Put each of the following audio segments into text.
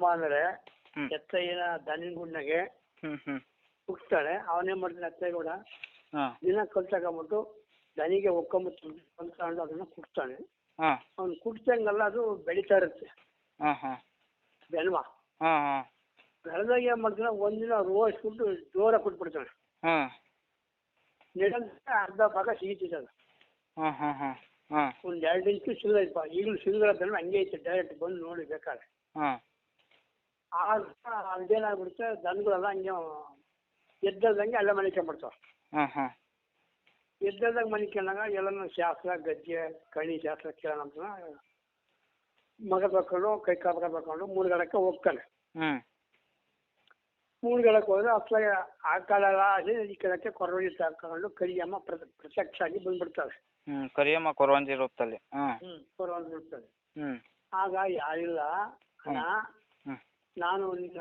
ಕರಿಯಮ್ಮ ಅಂದ್ರೆ. ಎತ್ತಯ್ಯನ ದನಿನ ಗುಂಡಗೆ ಹ್ಞೂ ಹ್ಞೂ ಕುಗ್ತಾಳೆ ಅವನೇನ್ ಮಾಡ್ತಾನೆ ಎತ್ತಯ್ಯಗೌಡ ದಿನ ತಗೊಂಬಿಟ್ಟು ದನಿಗೆ ಒಕ್ಕೊಂಬಿಟ್ಟು ಅದನ್ನ ಕುಟ್ತಾನೆ ಹಾಂ. ಅವ್ನು ಕುಡ್ತಂಗಲ್ಲ ಅದು ಬೆಳಿತಾ ಇರುತ್ತೆ. ಬೆಲ್ವಾ. ಬೆಳೆದಾಗ ಏನ್ ಮಾಡ್ತಾನೆ ಒಂದಿನ ರೋಯಿಸ್ಬಿಟ್ಟು ಜೋರ ಕುಟ್ಬಿಡ್ತಾನೆ. ನಿರಂತರ ಅರ್ಧ ಭಾಗ ಅದು ಒಂದ್ ಎರಡು ಇಂಚು ಸಿಗೈತಪ್ಪ ಈಗಲೂ ಸಿಗಲ್ಲ ಹಂಗೆ ಐತೆ ಡೈರೆಕ್ಟ್ ಬಂದು ನೋಡಿ ಬೇಕಾದ್ರೆ. ಆಗ ಅದೇನಾಗ್ಬಿಡುತ್ತೆ ದನಗಳೆಲ್ಲ ಹಂಗೆ ಎದ್ದಲ್ದಂಗೆ ಎಲ್ಲ ಮನಿಕೊಂಡ್ಬಿಡ್ತಾವ ಹಾಂ ಹಾಂ. ಎದ್ದಲ್ದಾಗ ಮನಿಕೊಂಡಾಗ ಎಲ್ಲನೂ ಶಾಸ್ತ್ರ ಗಜ್ಜೆ ಕಣಿ ಶಾಸ್ತ್ರ ಕೇಳೋಣ ಅಂತ ಮಗ ತಕೊಂಡು ಕೈ ಕಾಪಕ ತಕೊಂಡು ಮೂರ್ಗಡಕ್ಕೆ ಹೋಗ್ತಾನೆ. ಹ್ಞೂ ಮೂರ್ಗಡಕ್ಕೆ ಹೋದ್ರೆ ಅಸಲ ಆ ಕಾಲೆಲ್ಲ ಆಗಿ ಈ ಕಡೆಕ್ಕೆ ಕೊರವಂಜಿ ಕರಿಯಮ್ಮ ಪ್ರ- ಪ್ರತ್ಯಕ್ಷ ಆಗಿ ಬಂದ್ಬಿಡ್ತಾಳೆ. ಹ್ಞೂ ಕರಿಯಮ್ಮ ಕೊರವಂಜಿ ರೂಪದಲ್ಲಿ. ಹಾಂ. ಹ್ಮ್ ಕೊರವಂಜಿ ರೂಪದಲ್ಲಿ. ಹ್ಞೂ ಆಗ ಯಾರಿಲ್ಲ. ಹಣ ನಾನು ನಿನ್ನ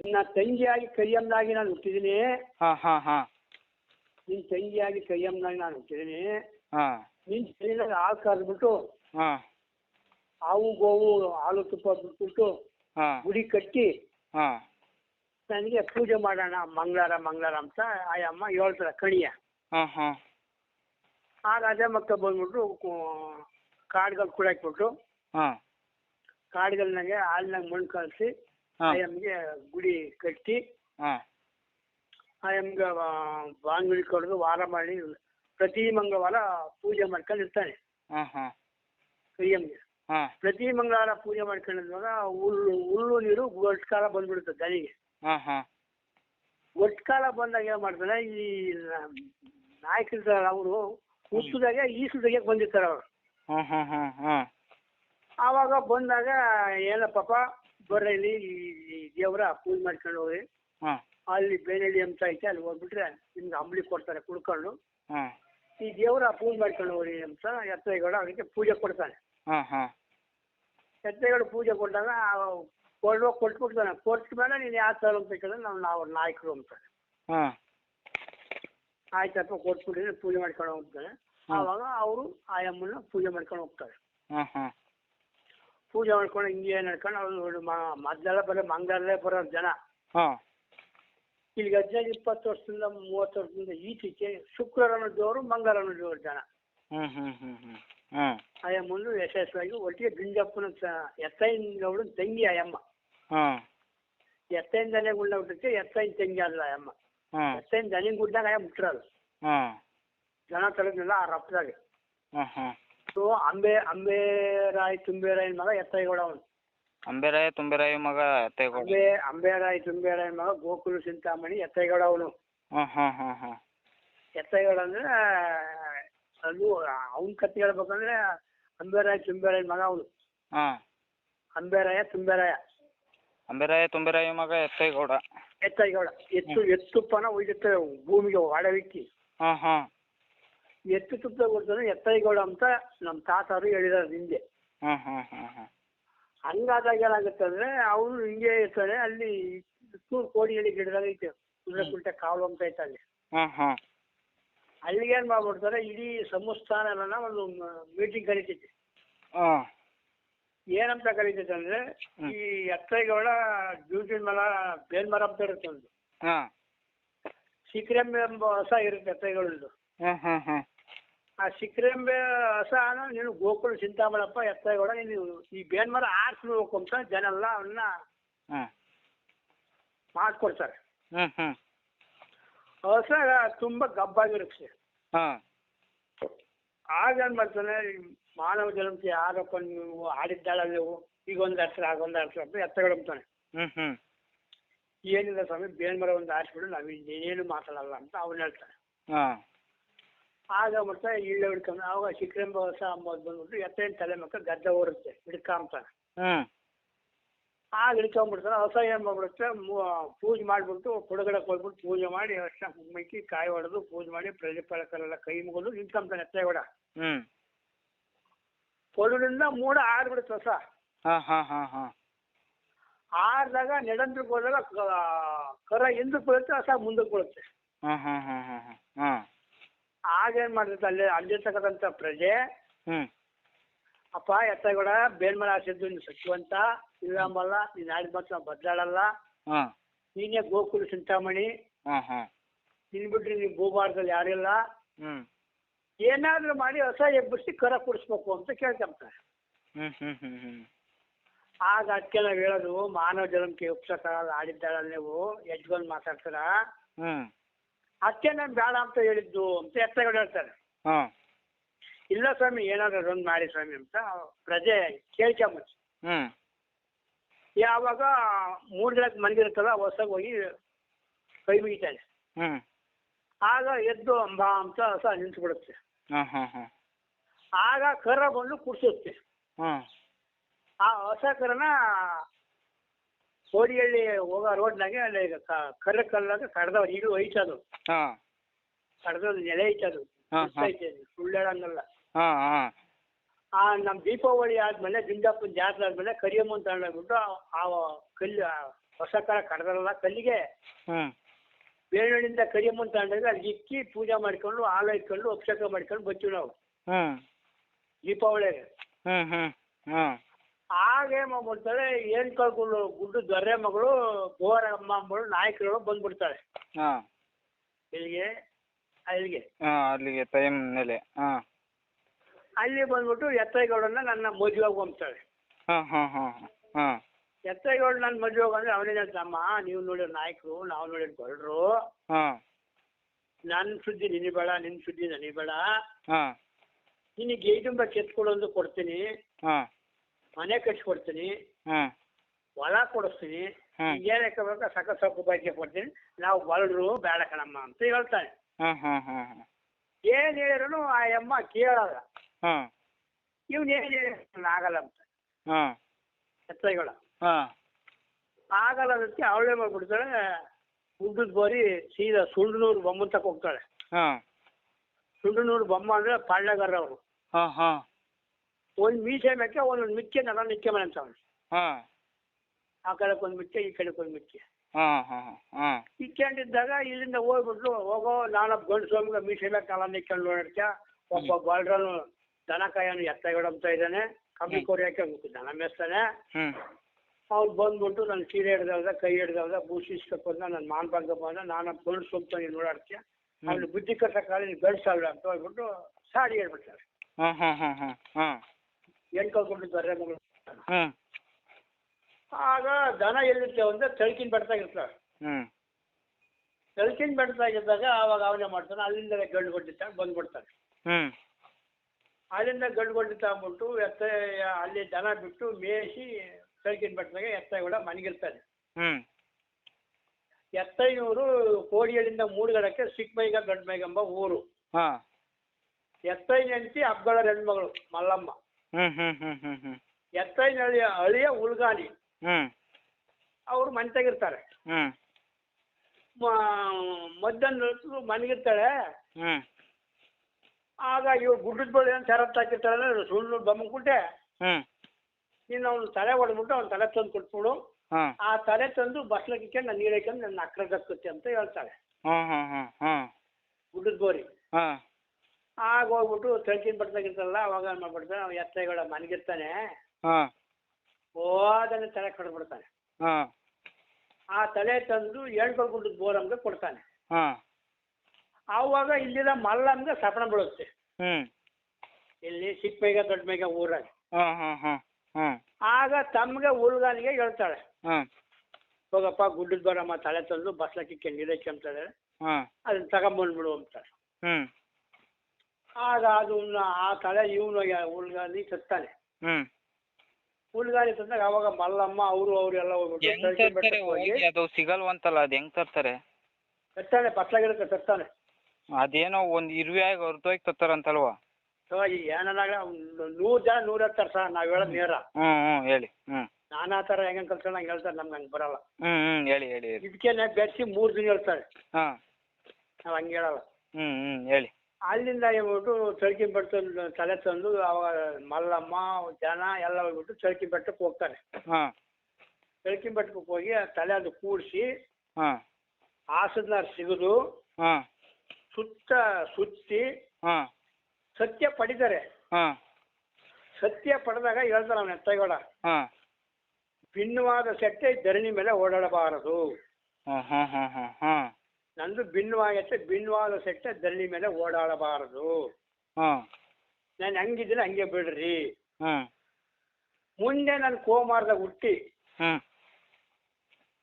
ನಿನ್ನ ತಂಗಿಯಾಗಿ ಕರಿಯಮ್ಮನಾಗಿ ನಾನು ಹುಟ್ಟಿದ್ದೀನಿ ಹಾ ಹಾಂ ಹಾಂ. ನಿನ್ನ ತಂಗಿಯಾಗಿ ಕರಿಯಮ್ಮನಾಗಿ ನಾನು ಹುಟ್ಟಿದೀನಿ. ನಿನ್ ನಿನ್ನ ಕೈಯಲ್ಲಿ ಹಾಲು ಕರೆದ್ಬಿಟ್ಟು ಹಾಂ. ಹಾವು ಗೋವು ಹಾಲು ತುಪ್ಪ ಬಿಟ್ಬಿಟ್ಟು ಹಾಂ. ಗುಡಿ ಕಟ್ಟಿ ಹಾಂ. ನನಗೆ ಪೂಜೆ ಮಾಡೋಣ ಮಂಗಳಾರ ಮಂಗಳಾರ ಅಂತ ಆಯಮ್ಮ ಹೇಳ್ತಾರೆ ಕಣಿಯ. ಹಾ ಹಾ. ಆ ಅದೇ ಮಕ್ಕ ಬಂದ್ಬಿಟ್ಟು ಕಾಡ್ಗಳು ಕುಡಾಕ್ಬಿಟ್ಟು ಹಾಂ. ಕಾಡ್ಗಲ್ನಾಗೆ ಹಾಲಿನಾಗ ಮಣ್ಣು ಕಲಸಿ ಹಾಂ. ಆಯಮ್ಮಗೆ ಗುಡಿ ಕಟ್ಟಿ ಆಯಮ್ಗೆ ಬಾಂಗುಳಿ ಕಡ್ದು ವಾರ ಮಾಡಿ ಪ್ರತಿ ಮಂಗಳವಾರ ಪೂಜೆ ಮಾಡ್ಕೊಂಡು ಇರ್ತಾನೆ ಹಾಂ. ಪ್ರತಿ ಮಂಗಳವಾರ ಪೂಜೆ ಮಾಡ್ಕೊಂಡಿದ್ವಾಗ ಹುಲ್ಲು ಹುಲ್ಲು ನೀರು ಒಟ್ಕಾಲ ಕಾಲ ಬಂದ್ಬಿಡುತ್ತೆ ದನಿಗೆ ಒಟ್ಕಾಲ ಬಂದಾಗ ಏನ್ ಮಾಡ್ತಾರೆ ಈ ನಾಯಕರಿರ್ತಾರಲ್ಲ ಅವರು ಹುಟ್ಟದಾಗೆ ಈಸು ತೆಗಿಯಕ್ ಬಂದಿರ್ತಾರ ಅವರು. ಆವಾಗ ಬಂದಾಗ ಏನ ಪಾಪ ಬರ್ರಿ ಈ ದೇವರ ಪೂಜೆ ಮಾಡ್ಕೊಂಡು ಹೋಗಿ ಹಾಂ. ಅಲ್ಲಿ ಬೇನಳ್ಳಿ ಅಂತ ಐತೆ ಅಲ್ಲಿ ಹೋಗ್ಬಿಟ್ರೆ ನಿಮ್ಗೆ ಅಂಬಳಿ ಕೊಡ್ತಾರೆ ಕುಡ್ಕೊಂಡು. ಹಾಂ. ಈ ದೇವರ ಪೂಜೆ ಮಾಡ್ಕೊಂಡು ಹೋಗಿ ಅಂತ ಎತ್ತೈಗೌಡ ಅದಕ್ಕೆ ಪೂಜೆ ಕೊಡ್ತಾನೆ. ಹಾಂ ಹಾಂ. ಎತ್ತೈಗೌಡ ಪೂಜೆ ಕೊಟ್ಟಾಗ ಕೊಡುವ ಕೊಟ್ಬಿಡ್ತಾನೆ. ಕೊಟ್ಟ ಮೇಲೆ ನೀನು ಯಾವ ಥರ ಅಂತ ಕೇಳಿದ್ರೆ ನಾವು ನಾವು ನಾಯಕರು ಅಂತಾನೆ ಹಾಂ. ಆಯ್ತಪ್ಪ ಕೊಟ್ಬಿಟ್ಟಿದ್ರೆ ಪೂಜೆ ಮಾಡ್ಕೊಂಡು ಹೋಗ್ತಾನೆ ಆವಾಗ ಅವರು ಆಯಮ್ಮನ ಪೂಜೆ ಮಾಡ್ಕೊಂಡು ಹೋಗ್ತಾರೆ. ಹಾಂ ಹಾಂ. ಪೂಜೆ ಮಾಡ್ಕೊಂಡು ಹಿಂಗೆ ನಡ್ಕೊಂಡು ಅವ್ರು ಮೊದಲೆಲ್ಲ ಬರೀ ಮಂಗಳಲ್ಲೇ ಬರೋ ಜನ. ಹಾಂ. ಇಲ್ಲಿಗೆ ಹದಿನೈದು ಇಪ್ಪತ್ತು ವರ್ಷದಿಂದ ಮೂವತ್ತು ವರ್ಷದಿಂದ ಈಚೆಗೆ ದೇವರು ಮಂಗಳವಾರನ ದೇವರು ಜನ. ಹ್ಞೂ ಹ್ಞೂ ಹ್ಞೂ ಹ್ಞೂ ಹಾಂ. ಆಯಮ್ಮನು ಯಶಸ್ವಿಯಾಗಿ ಒಟ್ಟಿಗೆ ಗಿಂಜಪ್ಪನ ಎತ್ತೈನವಳು ತಂಗಿ ಆಯಮ್ಮ. ಹಾಂ. ಎತ್ತೈನ ದನೆ ಗುಂಡ ಬಿಟ್ಟಕ್ಕೆ ಎತ್ತೈನ ತಂಗಿ ಅಲ್ಲ ಆಯಮ್ಮ. ಎತ್ತೈನ ದನಿ ಗುಡ್ಡಾಗ ಆಯ ಮುಟ್ರಲ್ಲ ಹಾಂ. ಜನ ತಳದ್ನೆಲ್ಲ ಆ ರಫ್ತಾಗೆ ಹಾಂ ಹಾಂ. ಸೊ ಅಂಬೆ ಅಂಬೇರಾಯ್ ತುಂಬೇರಾಯ್ ಮಗ ಎತ್ತೈಗೌಡ ಅವನು. ಅಂಬೇರಾಯ ತುಂಬೇರಾಯ ಮಗ ಎತ್ತೇಗೌಡ. ಅಂಬೆ ಅಂಬೇರಾಯ್ ತುಂಬೇರಾಯ್ ಮಗ ಗೋಕುಲ ಚಿಂತಾಮಣಿ ಎತ್ತೈಗೌಡ ಅವನು. ಹಾ ಹಾ ಹಾ ಹಾಂ ಎತ್ತೈಗೌಡ ಅಂದ್ರೆ ಅದು ಅವನ ಕತೆ ಹೇಳ್ಬೇಕಂದ್ರೆ ಅಂಬೇರಾಯ ತುಂಬೇರಾಯ್ ಮಗ ಅವನು. ಹಾ. ಅಂಬೇರಾಯ ತುಂಬೇರಾಯ ಅಂಬೇರಾಯ ತುಂಬೇರಾಯ ಮಗ ಎತ್ತೈಗೌಡ. ಎತ್ತೈಗೌಡ. ಎತ್ತು ಎತ್ತುಪ್ಪನ ಒಯ್ಯುತ್ತೆ ಭೂಮಿಗೆ ಒಡವಿಕ್ಕಿ. ಹಾ ಹಾಂ ಎತ್ತು ತುಪ್ಪ ಕೊಡ್ತಾನೆ ಎತ್ತೈಗೌಡ ಅಂತ ನಮ್ಮ ತಾತರು ಹೇಳಿದಾರೆ ಹಿಂದೆ. ಹಾಂ ಹಾಂ ಹಾಂ ಹಾಂ. ಹಂಗಾದಾಗ ಏನಾಗುತ್ತೆ ಅಂದ್ರೆ ಅವನು ಹಿಂಗೆ ಇರ್ತಾರೆ ಅಲ್ಲಿ ಚೂರು ಕೋಡಿಹಳ್ಳಿ ಗಿಡದಾಗ ಐತೆ ಕುದುರೆ ಕುಂಟೆ ಕಾವಲು ಅಂತ ಐತೆ ಅಲ್ಲಿ. ಹಾಂ ಹಾಂ. ಅಲ್ಲಿಗೆ ಏನ್ ಮಾಡ್ಬಿಡ್ತಾರೆ ಇಡೀ ಸಂಸ್ಥಾನ ಒಂದು ಮೀಟಿಂಗ್ ಕರಿತೈತಿ. ಹಾಂ. ಏನಂತ ಕರಿತೈತೆ ಅಂದ್ರೆ ಈ ಎತ್ತೈಗೌಡ ಡ್ಯೂಟಿ ಮರ ಬೇಲ್ ಮರ ಅಂತ ಇರುತ್ತೆ ಒಂದು. ಹಾಂ. ಎಂಬ ಹೊಸ ಇರುತ್ತೆ ಎತ್ತೈಗಳದ್ದು ಹಾಂ ಹಾಂ ಹಾಂ. ಆ ಸಿಕ್ರೆಂಬೆ ಹೊಸ ನೀನು ಗೋಕುಲ ಚಿಂತಾಮಣಪ್ಪ ಎತ್ತಗಡೆ ನೀನು ಈ ಬೇನ್ ಮರ ಆರಿಸ್ಬೇಕು ಅಂತ ಜನ ಎಲ್ಲ ಅವನ್ನ ಮಾಡ್ಕೊಡ್ತಾರೆ ಹೊಸ ತುಂಬಾ ಗಬ್ಬಾಗಿರುತ್ತೆ ಆಗ ಏನ್ ಮಾಡ್ತಾನೆ ಮಾನವ ಜನ್ಮಕ್ಕೆ ಯಾರಪ್ಪ ನೀವು ಆಡಿದ್ದಾಳ ನೀವು ಈಗ ಒಂದು ಅರ್ಥ ಆಗೊಂದು ಅರ್ಥ ಅಂತ ಹ್ಞೂ ಏನಿಲ್ಲ ಸ್ವಾಮಿ ಬೇನ್ ಮರ ಒಂದು ಆರಿಸ್ಬಿಡು ನಾವು ಏನು ಮಾತಾಡಲ್ಲ ಅಂತ ಅವನು ಹೇಳ್ತಾನೆ. ಆಗ ಮತ್ತೆ ಇಳ್ಳೆ ಹಿಡ್ಕೊಂಡು ಆವಾಗ ಶಿಕ್ರೆಂಬ ಹೊಸ ಅಂಬೋದು ಬಂದ್ಬಿಟ್ಟು ಎತ್ತೇನು ತಲೆ ಮಕ್ಕ ಗದ್ದೆ ಓಡುತ್ತೆ ಹಿಡ್ಕಾಂತ ಹ್ಮ್. ಆಗ ಹಿಡ್ಕೊಂಡ್ಬಿಡ್ತಾರೆ ಹೊಸ ಏನ್ ಮಾಡ್ಬಿಡುತ್ತೆ ಪೂಜೆ ಮಾಡಿಬಿಟ್ಟು ಕೊಡಗಡೆ ಹೋಗ್ಬಿಟ್ಟು ಪೂಜೆ ಮಾಡಿ ಅಷ್ಟ ಮುಕ್ಕಿ ಕಾಯಿ ಹೊಡೆದು ಪೂಜೆ ಮಾಡಿ ಪ್ರಜೆಪಾಲಕರೆಲ್ಲ ಕೈ ಮುಗಿದು ನಿಂತ್ಕೊಂತಾನೆ ಎತ್ತೇಗೌಡ. ಹ್ಮ್. ಕೊಡದಿಂದ ಮೂಡ ಆಡ್ಬಿಡುತ್ತೆ ಹೊಸ. ಆಡ್ದಾಗ ನೆಡಂತ್ರಕ್ಕೆ ಹೋದಾಗ ಕರ ಹಿಂದಕ್ಕೆ ಬೀಳುತ್ತೆ ಹೊಸ ಮುಂದಕ್ಕೆ ಬೀಳುತ್ತೆ. ಆಗ ಏನು ಮಾಡ್ತೈತೆ ಅಲ್ಲಿ ಅಲ್ಲಿರ್ತಕ್ಕಂಥ ಪ್ರಜೆ ಹ್ಞೂ ಅಪ್ಪ ಎತ್ತಗೌಡ ಬೇಲ್ಮಲ ಹಾಸಿದ್ದು ನೀನು ಸಚಿವಂತ ಇಲ್ಲಂಬಲ್ಲ ನೀನ್ ಆಡಿದ ಮಾತು ನಾವು ಬದಲಾಡಲ್ಲ. ಹಾಂ. ನೀನೇ ಗೋಕುಲ ಚಿಂತಾಮಣಿ. ಹಾಂ ಹಾಂ. ನಿನ್ ಬಿಟ್ರೆ ನೀವು ಭೂಭಾರತದಲ್ಲಿ ಯಾರಿಲ್ಲ. ಹ್ಞೂ ಏನಾದ್ರೂ ಮಾಡಿ ಹೊಸ ಎಬ್ಬಿಸಿ ಕರ ಕುಡಿಸ್ಬೇಕು ಅಂತ ಕೇಳ್ತಂತ ಹ್ಞೂ ಹ್ಞೂ ಹ್ಞೂ ಹ್ಞೂ ಆಗ ಅದಕ್ಕೆ ನಾವು ಹೇಳೋದು ಮಾನವ ಜನ್ಮಕ್ಕೆ ಉಪ್ಸಕ್ಕಾಗಲ್ಲ ಆಡಿದ್ದಾಳಲ್ಲ ನೀವು ಎಜ್ಗೊಂಡು ಮಾತಾಡ್ತೀರಾ? ಹ್ಞೂ ಅದಕ್ಕೆ ನಾನು ಬೇಡ ಅಂತ ಹೇಳಿದ್ದು ಅಂತ ಎತ್ತಗಳು ಹೇಳ್ತಾರೆ. ಹಾಂ. ಇಲ್ಲ ಸ್ವಾಮಿ ಏನಾದ್ರು ಒಂದು ಮಾಡಿ ಸ್ವಾಮಿ ಅಂತ ಪ್ರಜೆ ಕೇಳ್ಕೊಂಬಚ್ಚು ಹ್ಞೂ ಯಾವಾಗ ಮೂರು ಮಂದಿ ಮನಗಿರುತ್ತಲ್ಲ ಹೊಸಾಗಿ ಹೋಗಿ ಕೈ ಮುಗಿತಾನೆ ಹ್ಞೂ ಆಗ ಎದ್ದು ಅಂಬ ಅಂತ ಹೊಸ ಹಾಂ ಹಾಂ ಹಾಂ. ಆಗ ಕರ ಬಂದು ಕುಡಿಸುತ್ತೆ. ಹಾಂ ಆ ಹೊಸ ಕರನ ಕೋಡಿಹಳ್ಳಿ ಹೋಗೋ ರೋಡ್ನಾಗೆ ಅಲ್ಲಿ ಕ- ಕರ್ರ ಕಲ್ಲಾಗ ಕಡ್ದವ ಈಗಲೂ ಹಾಂ. ನೆಲೆ ಐತದು ಹಾಂ ಹಾಂ. ಐತೆ ಸುಳ್ಳು ಹೇಳಂಗಲ್ಲ. ಹಾಂ ಹಾಂ. ಆ ನಮ್ಮ ದೀಪಾವಳಿ ಆದ್ಮೇಲೆ ದಿಂಡಪ್ಪನ ಜಾತ್ರೆ ಆದ್ಮೇಲೆ ಅಂತ ಹೇಳ್ಬಿಟ್ಟು ಆ ಕಲ್ಲು ಹೊಸ ಕರ ಕಡ್ದಲ್ಲ ಕಲ್ಲಿಗೆ ಹ್ಮ್ ಬೇಳೂರಿಂದ ಕರಿಯಮ್ಮನ ತಗೊಂಡಾಗ ಅಲ್ಲಿ ಇಕ್ಕಿ ಪೂಜೆ ಮಾಡ್ಕೊಂಡು ಹಾಲು ಇಟ್ಕೊಂಡು ಅಭಿಷೇಕ ಮಾಡ್ಕೊಂಡು ಬರ್ತೀವಿ ನಾವು. ಹ್ಮ್ ದೀಪಾವಳಿಗೆ. ಹ್ಮ್ ಹ್ಮ್ ಹಾಂ. ಆಗ ಏನ್ ಮಾಡ್ಬಿಡ್ತಾಳೆ ಏನ್ ಕಳ್ಕೊಂಡು ಗುಡ್ಡು ದೊರೆ ಮಗಳು ಗೋರಮ್ಮ ಅಂಬಳು ನಾಯಕರು ಬಂದ್ಬಿಡ್ತಾಳೆ. ಹಾ. ಇಲ್ಲಿಗೆ ಅಲ್ಲಿಗೆ. ಹಾಂ ಅಲ್ಲಿಗೆ ಟೈಮ್ ಹಾಂ. ಅಲ್ಲಿ ಬಂದ್ಬಿಟ್ಟು ಎತ್ತೈಗೌಡನ್ನ ನನ್ನ ಮದುವೆಗೆ ಹೋಗ್ತಾಳೆ ಹಾ ಹಾ ಹಾ ಹಾ. ಎತ್ತೈಗೌಡ ನನ್ನ ಮದುವೆ ಅಂದ್ರೆ ಅವನೇ ತಮ್ಮ ನೀವು ನೋಡಿರೋ ನಾಯಕರು ನಾವು ನೋಡಿರೋ ಗೊಳ್ರು ನನ್ ನನ್ನ ಸುದ್ದಿ ನಿನಿಬೇಡ ನಿನ್ ಸುದ್ದಿ ನನಬೇಡ ಬೇಡ. ನಿನಗೆ ಗೇಟುಂಬ ಕೆತ್ಕೊಡೋದು ಕೊಡ್ತೀನಿ. ಹಾಂ. ಮನೆ ಕಟ್ಸ್ಕೊಡ್ತೀನಿ. ಹೊಲ ಕೊಡಿಸ್ತೀನಿ. ಏನಕ್ಕೆ ಬೇಕಾ ಸಕ ಸೊಪ್ಪು ಬೈಕೆ ಕೊಡ್ತೀನಿ. ನಾವು ಬಲ್ರು ಬೇಡ ಕಣಮ್ಮ ಅಂತ ಹೇಳ್ತಾನೆ. ಏನ್ ಹೇಳಿದ್ರು ಆ ಅಮ್ಮ ಕೇಳಲ್ಲ. ಇವ್ನ ಏನ್ ಹೇಳಿದ್ರು ಆಗಲ್ಲ ಅಂತ. ಎತ್ತೈಗಳ ಆಗಲ್ಲ ಅದಕ್ಕೆ ಅವಳೇ ಮಾಡ್ಬಿಡ್ತಾಳೆ. ಗುಡ್ಡದ ಬೋರಿ ಸೀದಾ ಸುಳ್ಳುನೂರು ಬೊಮ್ಮ ತಕ್ಕ ಹೋಗ್ತಾಳೆ. ಸುಳ್ಳುನೂರು ಬೊಮ್ಮ ಅಂದ್ರೆ ಪಾಳ್ಯಗಾರ ಅವರು ಒಂದು ಮೀಸೆ ಮೇಕೆ ಒಂದೊಂದು ಮಿಕ್ಕೆ ನಲ ನಿಕ್ಕೆ ಮನೆ ಅಂತ ಹಾಂ. ಆ ಕಡೆಗೆ ಒಂದು ಮಿಕ್ಕೆ ಈ ಕಡೆಗೆ ಒಂದು ಮಿಕ್ಕೆ. ಹಾಂ ಹಾಂ ಹಾಂ ಇಕ್ಕೊಂಡಿದ್ದಾಗ ಇಲ್ಲಿಂದ ಹೋಗ್ಬಿಟ್ಲು ಹೋಗೋ ನಾಲ್ಕು ಗಂಡು ಸ್ವಾಮಿಗೆ ಮೀಸೆ ಮೇಲೆ ಕಾಲ ನಿಕ್ಕೊಂಡು ನೋಡಕ್ಕೆ ಒಬ್ಬ ಬಾಲ್ರನು ದನ ಎತ್ತ ಇಡಂತ ಇದ್ದಾನೆ. ಕಮ್ಮಿ ಕೋರಿ ಹಾಕಿ ದನ ಮೇಸ್ತಾನೆ ಅವ್ನು ಬಂದ್ಬಿಟ್ಟು ನನ್ನ ಸೀರೆ ಹಿಡ್ದವ್ದ ಕೈ ಹಿಡ್ದವ್ದ ಭೂಷಿಸ್ಕೊ ಇಷ್ಟಪಂದ ನನ್ನ ಮಾನ್ ಬಂದ ನಾನು ಗಂಡು ಸೊಪ್ಪು ನೋಡಾಡ್ತೀಯ ಅವ್ರು ಬುದ್ಧಿ ಕಟ್ಟ ಕಾಲ ನೀನು ಬೆಳೆಸಲ್ಲ ಅಂತ ಹೇಳ್ಬಿಟ್ಟು ಸಾಡಿ ಹೇಳ್ಬಿಡ್ತಾರೆ ಹಾಂ ಹಾಂ ಹಾಂ ಹಾಂ ಹಾಂ. ಹೆಣ್ ಕಳ್ಕೊಂಡಿದ್ದಾರೆ ಮಗಳು ಆಗ ದನ ಎಲ್ಲಿರ್ತೇವೆ ಅಂದ್ರೆ ತಳ್ಕಿನ ಬೆಟ್ಟದಾಗ ಹ್ಞೂ ತಳ್ಕಿನ ಬೆಡ್ತಾಗಿದ್ದಾಗ ಆವಾಗ ಅವನೇ ಮಾಡ್ತಾನೆ ಅಲ್ಲಿಂದ ಗಂಡು ಕೊಟ್ಟಿದ್ದ ಬಂದ್ಬಿಡ್ತಾನೆ. ಹ್ಞೂ ಅಲ್ಲಿಂದ ಗಂಡು ಕೊಟ್ಟು ತಗೊಂಡ್ಬಿಟ್ಟು ಎತ್ತ ಅಲ್ಲಿ ದನ ಬಿಟ್ಟು ಮೇಯಿಸಿ ತಳ್ಕಿನ ಬೆಟ್ಟದಾಗ ಎತ್ತ ಕೂಡ ಮನೆಗಿರ್ತಾನೆ. ಹ್ಞೂ ಎತ್ತೈನೂರು ಕೋಡಿಯಲ್ಲಿಂದ ಮೂಡುಗಡಕ್ಕೆ ಸಿಕ್ಕಮೈಗ ಗಂಡ್ಮೈಗಂಬ ಊರು. ಹಾಂ. ಎತ್ತೈನ ಹೆಂಡತಿ ಅಬ್ಗಳ ಹೆಣ್ಮಗಳು ಮಲ್ಲಮ್ಮ. ಹ್ಮ್ ಹ್ಮ್ ಹ್ಮ್ ಹ್ಞೂ ಎತ್ತೈನ ಅಳಿಯ ಅಳಿಯ ಉಳ್ಗಾನಿ ಹ್ಞೂ ಅವ್ರು ಮನೆತಾಗಿರ್ತಾರೆ ಹ್ಮ್. ಮಧ್ಯಾಹ್ನ ಹೊತ್ತು ಮನೆಗಿರ್ತಾಳೆ. ಆಗ ಇವ್ರು ಗುಡ್ಡದ ಬಳಿ ಅಂತ ಶರತ್ ಹಾಕಿರ್ತಾಳೆ ಸುಳ್ಳು ಬಮ್ಮಕ್ಬಿಟ್ಟೆ ಹ್ಮ್. ನೀನು ಅವ್ನು ತಲೆ ಹೊಡೆದ್ಬಿಟ್ಟು ಅವ್ನ ತಲೆ ತಂದು ಕೊಟ್ಬಿಡು. ಆ ತಲೆ ತಂದು ಬಸ್ಲಕ್ಕೆ ನನ್ನ ನೀರೈಕೊಂಡು ನನ್ನ ಅಕ್ರ ದಕ್ಕುತ್ತೆ ಅಂತ ಹೇಳ್ತಾಳೆ. ಗುಡ್ಡದ ಬೋರಿ. ಹಾಂ. ಆಗ ಹೋಗ್ಬಿಟ್ಟು ತಳ್ಕಿನ ಬಡ್ತಾಗಿರ್ತಾರಲ್ಲ ಅವಾಗ ಏನು ಮಾಡ್ಬಿಡ್ತಾನೆ ಅವ ಎತ್ತೈಗಳ ಮನಗಿರ್ತಾನೆ ಹಾಂ. ಹೋದನೆ ತಲೆ ಕಡ್ಬಿಡ್ತಾನೆ ಹಾಂ. ಆ ತಲೆ ತಂದು ಏಳ್ಕೊಳ್ ಗುಡ್ಡದ ಬೋರಮ್ಗೆ ಕೊಡ್ತಾನೆ ಅವಾಗ ಆವಾಗ ಇಲ್ಲಿನ ಮಲ್ಲಮ್ಗೆ ಸಪನ ಬೀಳುತ್ತೆ. ಹ್ಞೂ ಇಲ್ಲಿ ಸಿಕ್ಕಮೇಗ ದೊಡ್ಡ ಮೇಗ ಊರಾಗ ಹಾಂ ಹಾಂ ಹಾಂ ಹಾಂ. ಆಗ ತಮ್ಗೆ ಹುಲ್ಗಾನಿಗೆ ಹೇಳ್ತಾಳೆ. ಹಾಂ. ಹೋಗಪ್ಪ ಗುಡ್ಡದ ಬರಮ್ಮ ತಲೆ ತಂದು ಬಸ್ಲಕ್ಕೆ ಕೆಂಡಿಡಕ್ಕೆ ಅಂತಾಳೆ ಹಾಂ. ಅದನ್ನ ತಗೊಂಬಂದ್ಬಿಡು ಅಂತಾಳೆ. ಹ್ಞೂ ಆಗ ಅದನ್ನ ಆ ತಲೆ ಇವನು ಹುಲ್ಗಾಲಿ ತರ್ತಾನೆ ಹ್ಮ್. ಹುಲ್ಗಾಲಿ ತಂದಾಗ ಅವಾಗ ಮಲ್ಲಮ್ಮ ಅವರು ಅವ್ರೆಲ್ಲ ಹೆಂಗ್ ತರ್ತಾರೆ ಹೋಗಿ ಹೋಗಿ? ಅದು ಸಿಗಲ್ವಂತಲ್ಲ ಅದು ಹೆಂಗ್ ತರ್ತಾರೆ? ತರ್ತಾನೆ ಪತ್ಲ ಗಿಡಕ್ಕೆ ತರ್ತಾನೆ ಅದೇನೋ ಒಂದು ಇರುವೆಯಾಗಿ ಹೊರತೋಗಿ ತರ್ತಾರಂತಲ್ವಾ ಸೊ ಈ ಏನಾಗ ನೂರು ಜನ ನೂರ ಹತ್ತಾರು ಸರ್ ನಾವ್ ಹೇಳೋದು ನೇರ. ಹ್ಮ್ ಹೇಳಿ ಹ್ಮ್. ನಾನಾ ಥರ ಹೆಂಗ ಕಲ್ಸೋಣ ಹಂಗೆ ಹೇಳ್ತಾರೆ ನಮ್ಗೆ ಹಂಗೆ ಬರಲ್ಲ. ಹ್ಮ್ ಹ್ಮ್ ಹೇಳಿ ಹೇಳಿ ಹೇಳಿ. ಇದಕ್ಕೇನೆ ಬೆರೆಸಿ ಮೂರು ದಿನ ಹೇಳ್ತಾರೆ. ಹಾ. ನಾವ್ ಹಂಗೆ ಹೇಳಲ್ಲ. ಹ್ಮ್ ಹ್ಮ್ ಹೇಳಿ. ಅಲ್ಲಿಂದ ಹೋಗ್ಬಿಟ್ಟು ಚಳಕಿ ಬೆಟ್ಟ ತಲೆ ತಂದು ಅವಾಗ ಮಲ್ಲಮ್ಮ ಜನ ಎಲ್ಲ ಹೋಗ್ಬಿಟ್ಟು ಚಳಕಿ ಬೆಟ್ಟಕ್ಕೆ ಹೋಗ್ತಾರೆ. ಹಾಂ. ಬೆಟ್ಟಕ್ಕೆ ಹೋಗಿ ಆ ತಲೆ ಅದು ಕೂಡಿಸಿ ಹಾಂ. ಹಾಸದ ಸಿಗದು. ಹಾಂ. ಸುತ್ತ ಸುತ್ತಿ ಹಾಂ. ಸತ್ಯ ಪಡಿತಾರೆ. ಹಾಂ. ಸತ್ಯ ಪಡೆದಾಗ ಹೇಳ್ತಾರೆ ಅವನ ಎತ್ತೈಗೌಡ ಹಾಂ. ಭಿನ್ನವಾದ ಸೆಟ್ಟೆ ಧರಣಿ ಮೇಲೆ ಓಡಾಡಬಾರದು. ಹ. ಹ್ಞೂ ನಂದು ಭಿನ್ನವಾಗೈತೆ ಭಿನ್ನವಾದ ಸೆಟ್ಟೆ ದಳ್ಳಿ ಮೇಲೆ ಓಡಾಡಬಾರದು. ನಾನು ಹಂಗಿದ್ರೆ ಹಂಗೆ ಬಿಡ್ರಿ. ಮುಂದೆ ನಾನು ಕೋಮಾರದಾಗ ಹುಟ್ಟಿ.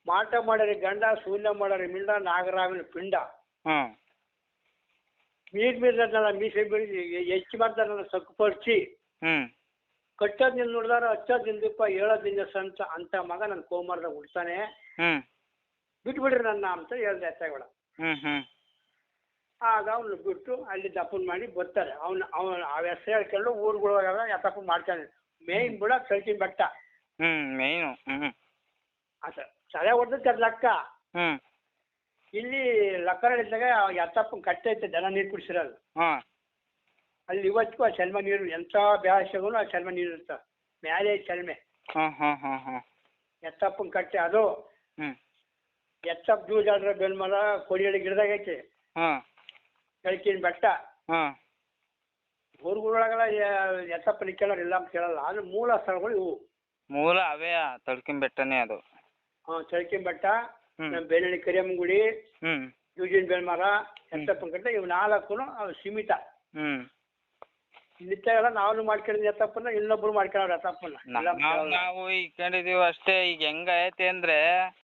ಮಾಟ ಮಾಡರಿ ಗಂಡ ಶೂನ್ಯ ಮಾಡರಿ ಮಿಂಡ ನಾಗರಾವಿನ ಪಿಂಡ. ಹ್ಞೂ ಮೀರ್ ಮೀರ್ದಲ್ಲ ಮೀಸೆ ಬಿಡಿ ಹೆಚ್ಚು ಸಕ್ಕು ಪರ್ಚಿ ಹ್ಞೂ ಕಟ್ಟೋದ್ನಿಂದ ನೋಡಿದಾರ ಹಚ್ಚೋದ್ ನಿಂದಪ್ಪ ಹೇಳೋದ್ನಿಂದ ಸಂತ ಅಂತ ಮಗ ನನ್ನ ಕೋಮಾರದಾಗ ಹುಡ್ತಾನೆ ಹ್ಞೂ ಬಿಟ್ಬಿಡ್ರಿ ನನ್ನ ಅಂತ ಹೇಳ್ದೆ ಅತ್ತೇಗೌಡ ಹ್ಞೂ ಹ್ಞೂ ಆಗ ಅವ್ನ ಬಿಟ್ಟು ಅಲ್ಲಿ ದಪ್ಪನ್ ಮಾಡಿ ಬರ್ತಾರೆ. ಅವ್ನ ಅವನು ಆ ಹೆಸರು ಹೇಳ್ಕೊಂಡು ಊರುಗಳಾಗ ಯಾತಪ್ಪ ಮಾಡ್ತಾನೆ ಮೇಯ್ನ್ ಬಿಡ ಕಳ್ಕಿನ ಬೆಟ್ಟ. ಹ್ಮ್ ಮೇಯ್ನು ಹ್ಞೂ ಆತ ತಲೆ ಹೊಡೆದಕ್ಕೆ ಅದು ಲಕ್ಕರ ಹ್ಞೂ ಇಲ್ಲಿ ಲಕ್ಕರಳಿದ್ದಾಗ ಯತ್ತಪ್ಪನ ಕಟ್ಟೆ ಐತೆ ದನ ನೀರು ಕುಡಿಸಿರಲ್ಲ ಹಾಂ. ಅಲ್ಲಿ ಇವತ್ತು ಆ ಚಲ್ಮ ನೀರು ಎಂತ ಬ್ಯಾಸಗೂ ಆ ಚಲ್ಮ ನೀರು ಇರ್ತಾವೆ. ಮ್ಯಾಲೆ ಚಲ್ಮೆ ಸೆಲ್ಮೆ ಹಾಂ ಹಾಂ ಹಾಂ ಹಾಂ ಎತ್ತಪ್ಪನ ಕಟ್ಟೆ ಅದು. ಹ್ಞೂ ಎತ್ತಪ್ಪ ಜೂಜಾಡ್ರ ಬೆಲ್ಮಲ ಕೊಡಿಯಡಿ ಗಿಡದಾಗ ಐತಿ. ಹಾಂ. ಬೆಟ್ಟ. ಹಾಂ. ಊರುಗಳೊಳಗೆಲ್ಲ ಎತ್ತಪ್ಪನ ಕೇಳೋರು ಇಲ್ಲ ಅಂತ ಕೇಳಲ್ಲ. ಅದು ಮೂಲ ಸ್ಥಳಗಳು ಇವು. ಮೂಲ ಅವೇ ತಳ್ಕಿನ ಬೆಟ್ಟನೇ ಅದು. ಹಾಂ ತಳ್ಕಿನ ಬೆಟ್ಟ ಹ್ಞೂ ನಮ್ಮ ಬೇನಳ್ಳಿ ಕರಿಯಮ್ಮ ಗುಡಿ ಹ್ಞೂ ಜೂಜಿನ ಬೆಳ್ಮರ ಎತ್ತಪ್ಪನ ಕಟ್ಟೆ ಇವು ನಾಲ್ಕು ಸೀಮಿತ. ಹ್ಞೂ ನಿತ್ಯ ಎಲ್ಲ ನಾವು ಮಾಡ್ಕೊಂಡಿದ್ವಿ ಎತ್ತಪ್ಪನ ಇನ್ನೊಬ್ರು ಮಾಡ್ಕೊಳ್ಳೋರು ಎತ್ತಪ್ಪನ ನಾವು ಇಕ್ಕೊಂಡಿದೀವಿ ಅಷ್ಟೇ. ಈಗ ಹೆಂಗೈತೆ ಅಂದರೆ